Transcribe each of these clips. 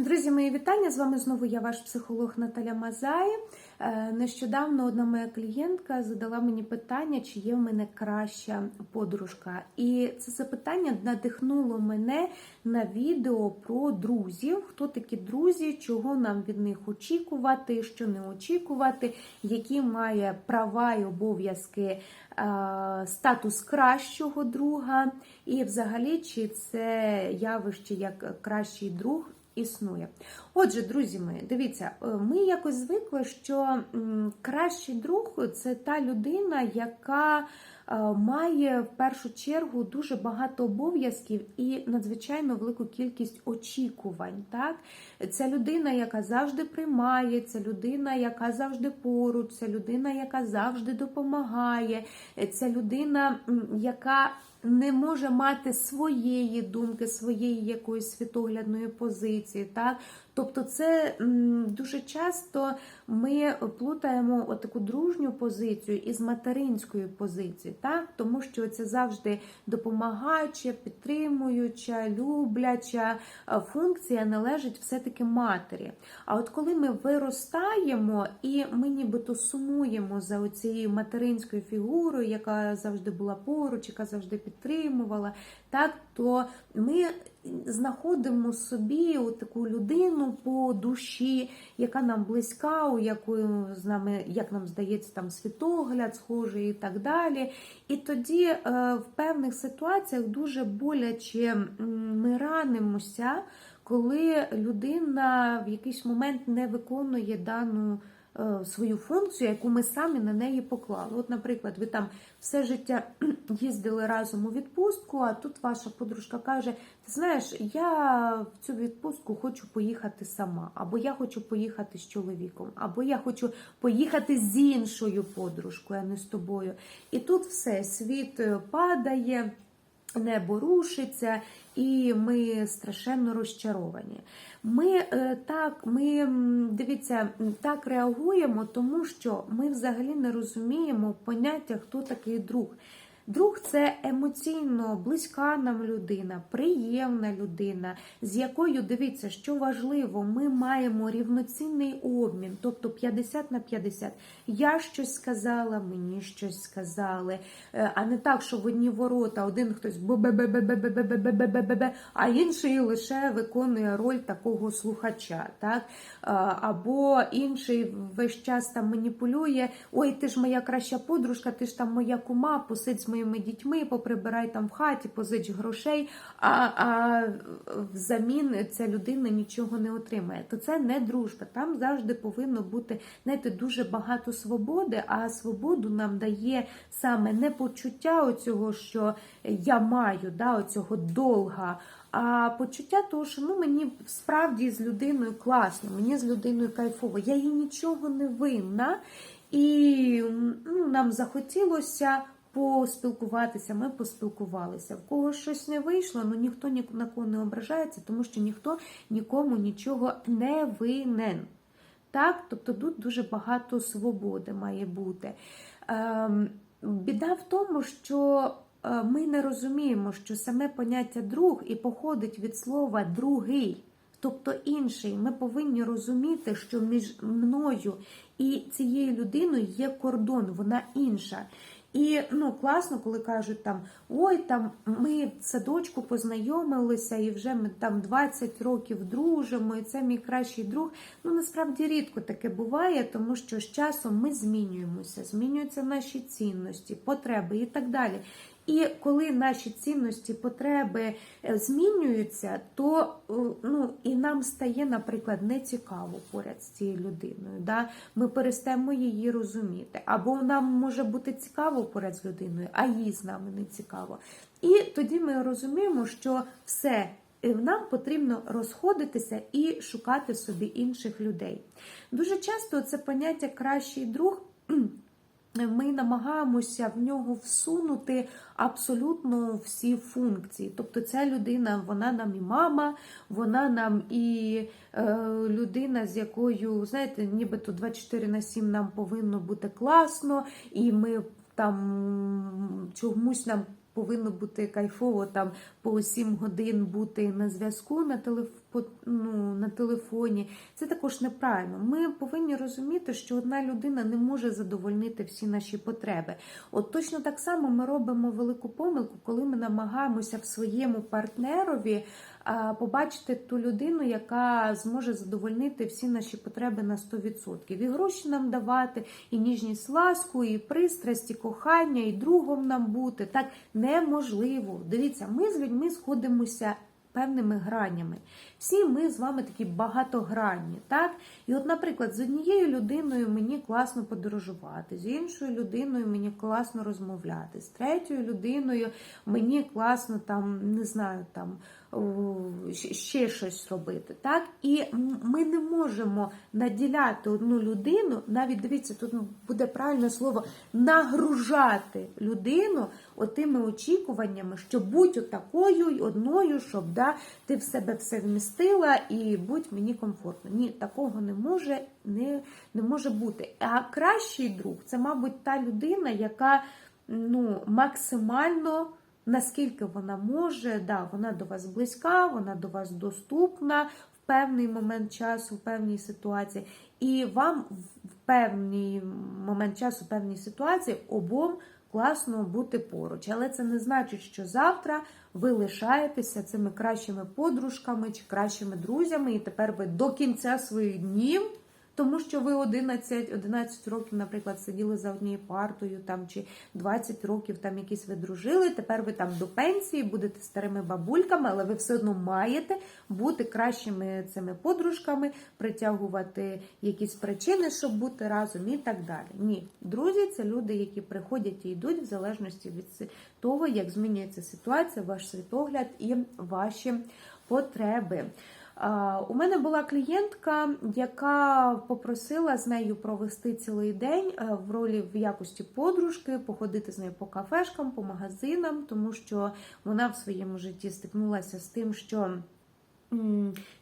Друзі, мої вітання! З вами знову я, ваш психолог Наталя Мазай. Е, Нещодавно одна моя клієнтка задала мені питання, чи є в мене краща подружка. І це запитання надихнуло мене на відео про друзів. Хто такі друзі, чого нам від них очікувати, що не очікувати, які має права і обов'язки е, статус кращого друга, і взагалі, чи це явище як кращий друг існує. Отже, друзі мої, дивіться, е, ми якось звикли, що кращий друг це та людина, яка е, має в першу чергу дуже багато обов'язків і надзвичайно велику кількість очікувань. Так? Це людина, яка завжди приймає, це людина, яка завжди поруч, це людина, яка завжди допомагає, це людина, яка не може мати своєї думки, своєї якоїсь світоглядної позиції. Так? Тобто, це дуже часто ми плутаємо таку дружню позицію із материнською позицією, так? тому що це завжди допомагаюча, підтримуюча, любляча функція належить все-таки матері. А от коли ми виростаємо і ми нібито сумуємо за цією материнською фігурою, яка завжди була поруч, яка завжди підтримувала, так, то ми знаходимо собі таку людину по душі, яка нам близька, у якої з нами, як нам здається, там світогляд схожий і так далі. І тоді е, в певних ситуаціях дуже боляче ми ранимося, коли людина в якийсь момент не виконує дану. Е, Свою функцію, яку ми самі на неї поклали. От, наприклад, ви там все життя їздили разом у відпустку, а тут ваша подружка каже: Ти знаєш, я в цю відпустку хочу поїхати сама, або я хочу поїхати з чоловіком, або я хочу поїхати з іншою подружкою, а не з тобою. І тут все, світ е, падає. Небо рушиться, і ми страшенно розчаровані. Ми е, так, ми дивіться, так реагуємо, тому що ми взагалі не розуміємо поняття, хто такий друг. Друг це емоційно близька нам людина, приємна людина, з якою дивіться, що важливо, ми маємо рівноцінний обмін, тобто 50 на 50. Я щось сказала, мені щось сказали, Е, а не так, що в одні ворота один хтось а інший лише виконує роль такого слухача, так? Е, Або інший весь час там маніпулює: ой, ти ж моя краща подружка, ти ж там моя кума, посидь з моїми дітьми, поприбирай там в хаті, позич грошей, а, а взамін ця людина нічого не отримає. То це не дружба. Там завжди повинно бути знаєте, дуже багато свободи, а свободу нам дає саме не почуття оцього, що я маю, да, оцього долга. А почуття того, що ну мені справді з людиною класно, мені з людиною кайфово, я їй нічого не винна, і ну, нам захотілося поспілкуватися, ми поспілкувалися. В кого щось не вийшло, ну ніхто ні на кого не ображається, тому що ніхто нікому нічого не винен. Так? Тобто тут дуже багато свободи має бути. Ем, біда в тому, що е, ми не розуміємо, що саме поняття друг і походить від слова другий. Тобто інший, ми повинні розуміти, що між мною і цією людиною є кордон, вона інша. І ну класно, коли кажуть там ой, там ми в садочку познайомилися, і вже ми там 20 років дружимо, і це мій кращий друг. Ну насправді рідко таке буває, тому що з часом ми змінюємося, змінюються наші цінності, потреби і так далі. І коли наші цінності, потреби е, змінюються, то е, ну, і нам стає, наприклад, нецікаво поряд з цією людиною. Да? Ми перестаємо її розуміти. Або нам може бути цікаво поряд з людиною, а їй з нами не цікаво. І тоді ми розуміємо, що все. е, Нам потрібно розходитися і шукати собі інших людей. Дуже часто це поняття кращий друг ми намагаємося в нього всунути абсолютно всі функції. Тобто ця людина, вона нам і мама, вона нам і е, людина, з якою, знаєте, нібито 24 на 7 нам повинно бути класно, і ми там чомусь нам повинно бути кайфово там по 7 годин бути на зв'язку на телефоні по ну, на телефоні. Це також неправильно. Ми повинні розуміти, що одна людина не може задовольнити всі наші потреби. От точно так само ми робимо велику помилку, коли ми намагаємося в своєму партнерові побачити ту людину, яка зможе задовольнити всі наші потреби на 100%. І гроші нам давати, і ніжність ласку, і пристрасть, і кохання, і другом нам бути. Так неможливо. Дивіться, ми з людьми сходимося певними гранями. Всі ми з вами такі багатогранні, так? І от, наприклад, з однією людиною мені класно подорожувати, з іншою людиною мені класно розмовляти, з третьою людиною мені класно там, не знаю, там ще щось робити. Так? І ми не можемо наділяти одну людину, навіть дивіться, тут буде правильне слово, нагружати людину отими очікуваннями, що будь отакою й одною, щоб да, ти в себе все вмістила і будь мені комфортно. Ні, такого не може, не, не може бути. А кращий друг це, мабуть, та людина, яка ну, максимально. Наскільки вона може, да, вона до вас близька, вона до вас доступна в певний момент часу, в певній ситуації, і вам в певний момент часу, в певній ситуації обом класно бути поруч. Але це не значить, що завтра ви лишаєтеся цими кращими подружками чи кращими друзями, і тепер ви до кінця своїх днів. Тому що ви 11, 11 років, наприклад, сиділи за однією партою, там чи 20 років там якісь ви дружили. Тепер ви там до пенсії будете старими бабульками, але ви все одно маєте бути кращими цими подружками, притягувати якісь причини, щоб бути разом і так далі. Ні, друзі, це люди, які приходять і йдуть в залежності від того, як змінюється ситуація, ваш світогляд і ваші потреби. У мене була клієнтка, яка попросила з нею провести цілий день е, в ролі в якості подружки, походити з нею по кафешкам, по магазинам, тому що вона в своєму житті стикнулася з тим, що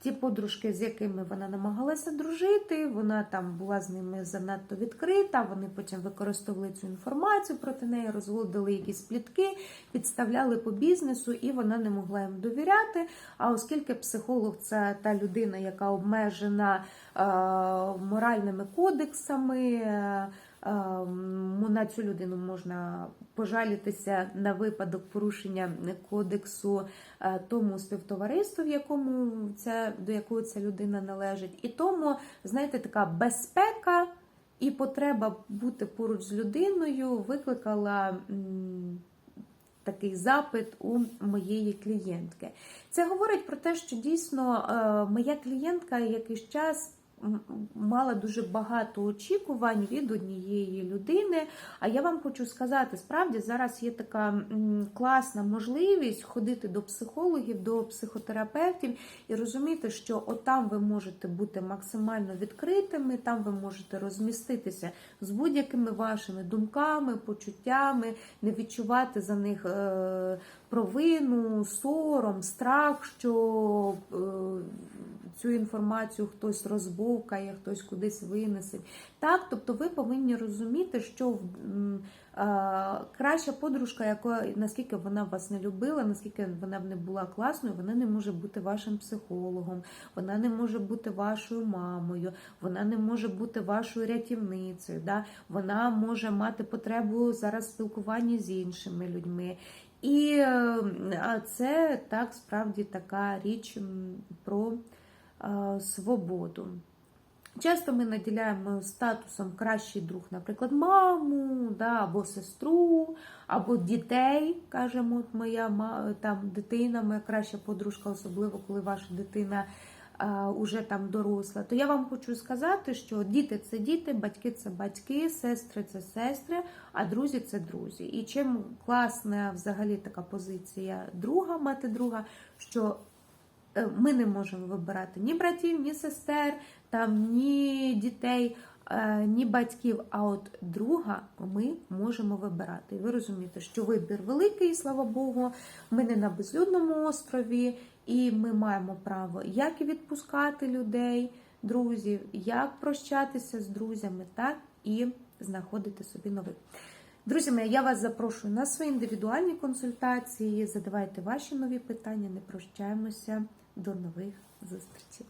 ті подружки, з якими вона намагалася дружити, вона там була з ними занадто відкрита. Вони потім використовували цю інформацію проти неї, розводили якісь плітки, підставляли по бізнесу, і вона не могла їм довіряти. А оскільки психолог це та людина, яка обмежена е, моральними кодексами. е, на цю людину можна пожалітися на випадок порушення кодексу е, тому співтовариству, в якому ця, до якого ця людина належить. І тому, знаєте, така безпека і потреба бути поруч з людиною викликала. Такий запит у моєї клієнтки. Це говорить про те, що дійсно е, моя клієнтка якийсь час мала дуже багато очікувань від однієї людини. А я вам хочу сказати, справді зараз є така класна можливість ходити до психологів, до психотерапевтів і розуміти, що отам ви можете бути максимально відкритими, там ви можете розміститися з будь-якими вашими думками, почуттями, не відчувати за них е, провину, сором, страх, що е, цю інформацію хтось розбовкає, хтось кудись винесе. Так, тобто ви повинні розуміти, що краща подружка, яка наскільки вона вас не любила, наскільки вона б не була класною, вона не може бути вашим психологом, вона не може бути вашою мамою, вона не може бути вашою рятівницею. Да? Вона може мати потребу зараз в спілкуванні з іншими людьми. І е, це так справді така річ про свободу. Часто ми наділяємо статусом кращий друг, наприклад, маму, да, або сестру, або дітей. Кажемо, от моя там дитина, моя краща подружка, особливо коли ваша дитина а, уже там доросла. То я вам хочу сказати, що діти це діти, батьки це батьки, сестри це сестри, а друзі це друзі. І чим класна взагалі така позиція друга, мати друга, що е, ми не можемо вибирати ні братів, ні сестер, там ні дітей, е, ні батьків. А от друга ми можемо вибирати. І ви розумієте, що вибір великий, слава Богу. Ми не на безлюдному острові, і ми маємо право як відпускати людей, друзів, як прощатися з друзями, так і знаходити собі нових. Друзі мої, я вас запрошую на свої індивідуальні консультації. Задавайте ваші нові питання, не прощаємося. До нових зустрічі!